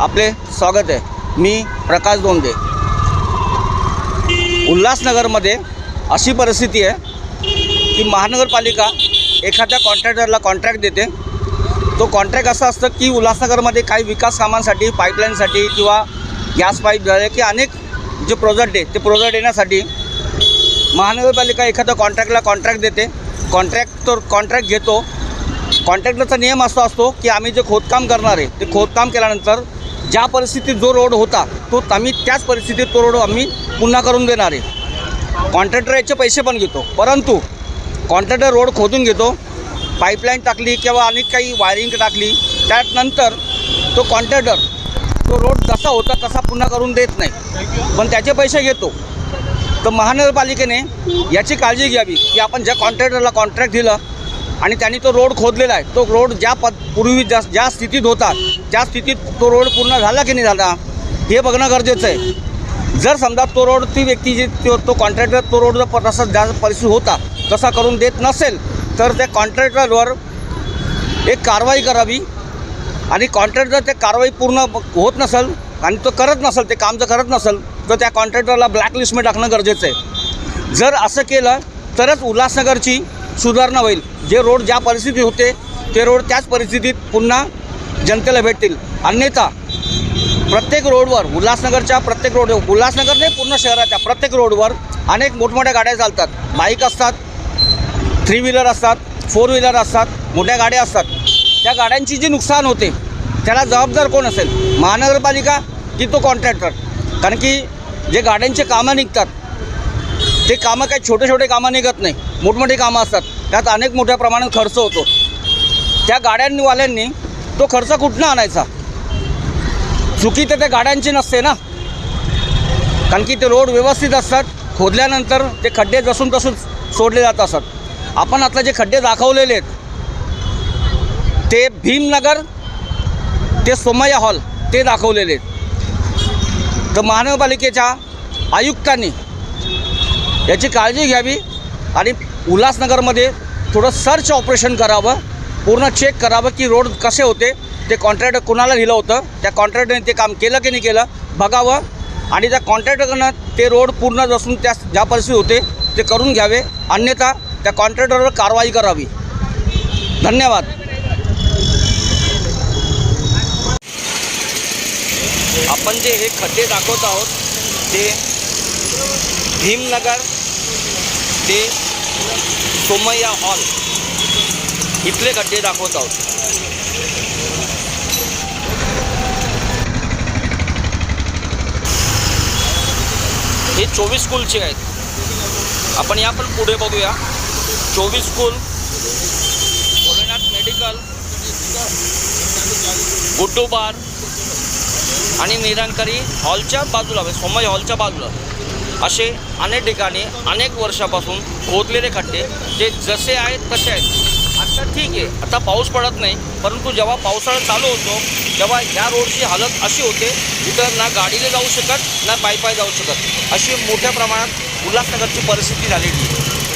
आपले स्वागत आहे. मी प्रकाश दोंदे उल्हासनगरमध्ये अशी परिस्थिती आहे की महानगरपालिका एखाद्या कॉन्ट्रॅक्टरला कॉन्ट्रॅक्ट देते. तो कॉन्ट्रॅक्ट असा असतं की उल्हासनगरमध्ये काही विकास कामांसाठी पाईपलाईनसाठी किंवा गॅस पाईप झाले की अनेक जे प्रोजेक्ट आहे ते प्रोजेक्ट येण्यासाठी महानगरपालिका एखाद्या कॉन्ट्रॅक्टला कॉन्ट्रॅक्ट देते. कॉन्ट्रॅक्ट तो कॉन्ट्रॅक्ट घेतो. कॉन्ट्रॅक्टरचा नियम असा असतो की आम्ही जे खोदकाम करणार आहे ते खोदकाम केल्यानंतर ज्या परिस्थितीत जो रोड होता तो आम्ही त्याच परिस्थितीत तो रोड आम्ही पुन्हा करून देणार आहे. कॉन्ट्रॅक्टर याचे पैसे पण घेतो परंतु कॉन्ट्रॅक्टर रोड खोदून घेतो पाईपलाईन टाकली किंवा अनेक काही वायरिंग टाकली त्यानंतर तो कॉन्ट्रॅक्टर तो रोड जसा होता तसा पुन्हा करून देत नाही. पण त्याचे पैसे घेतो. तर महानगरपालिकेने याची काळजी घ्यावी की आपण ज्या कॉन्ट्रॅक्टरला कॉन्ट्रॅक्ट दिलं आणि त्यांनी तो रोड खोदलेला आहे. तो रोड ज्या पद पूर्वी ज्या ज्या स्थितीत होता त्या स्थितीत तो रोड पूर्ण झाला की नाही झाला हे बघणं गरजेचं आहे. जर समजा तो रोड ती व्यक्ती जी तो तो कॉन्ट्रॅक्टर तो रोड जर तसा ज्या परिस्थिती होता तसा करून देत नसेल तर त्या कॉन्ट्रॅक्टरवर एक कारवाई करावी आणि कॉन्ट्रॅक्टर ते कारवाई पूर्ण होत नसेल आणि तो करत नसेल ते काम जर करत नसेल तर त्या कॉन्ट्रॅक्टरला ब्लॅकलिस्टमध्ये टाकणं गरजेचं आहे. जर असं केलं तरच उल्हासनगरची सुधारणा होईल. जे रोड ज्या परिस्थितीत होते ते रोड त्याच परिस्थितीत पुन्हा जनतेला भेटतील. अन्यथा प्रत्येक रोडवर उल्हासनगरच्या प्रत्येक रोड उल्हासनगर नाही पूर्ण शहराच्या प्रत्येक रोडवर अनेक मोठमोठ्या गाड्या चालतात. बाईक असतात थ्री व्हीलर असतात फोर व्हीलर असतात मोठ्या गाड्या असतात. त्या गाड्यांची जी नुकसान होते त्याला जबाबदार कोण असेल? महानगरपालिका की तो कॉन्ट्रॅक्टर कारण की जे गाड्यांचे कामं निघतात ते कामं काही छोटे छोटे कामं निघत नाही मोठमोठी कामं असतात त्यात अनेक मोठ्या प्रमाणात खर्च होतो. त्या गाड्यांवाल्यांनी तो खर्च कुठनं आणायचा? चुकी तर त्या गाड्यांची नसते ना. कारण की ते रोड व्यवस्थित असतात खोदल्यानंतर ते खड्डे जसून तसून सोडले जात असतात आपण आता जे खड्डे दाखवलेले आहेत ते भीमनगर ते सोमय्या हॉल ते दाखवलेले आहेत. तर महानगरपालिकेच्या आयुक्तांनी याची काळजी घ्यावी आणि उल्हासनगरमध्ये थोडं सर्च ऑपरेशन करावं पूर्ण चेक करावं की रोड कसे होते ते कॉन्ट्रॅक्टर कुणाला दिलं होतं त्या कॉन्ट्रॅक्टरने ते काम केलं की नाही केलं बघावं आणि त्या कॉन्ट्रॅक्टरकडनं ते रोड पूर्ण जसून त्या ज्या परिस्थिती होते ते करून घ्यावे. अन्यथा त्या कॉन्ट्रॅक्टरवर कारवाई करावी. धन्यवाद. आपण जे हे खड्डे दाखवत आहोत ते भीमनगर ते सोमय्या हॉल. इथले गड्डे दाखवत आहोत. हे चोवीस स्कूलचे आहेत. आपण या पण पुढे बघूया. चोवीस school. Bholenath medical Guddu bar आणि निरंकारी हॉलच्या बाजूला म्हणजे सोमय हॉलच्या बाजूला. असे अनेक ठिकाणी अनेक वर्षापासून खोदलेले खड्डे जे जसे आहेत तसे आहेत. आता ठीक आहे आता पाऊस पडत नाही परंतु जेव्हा पावसाळा चालू होतो तेव्हा ह्या रोडची हालत अशी होते इथं ना गाडीने जाऊ शकत ना पायपाय जाऊ शकत. अशी मोठ्या प्रमाणात उल्हासनगरची परिस्थिती झालेली आहे.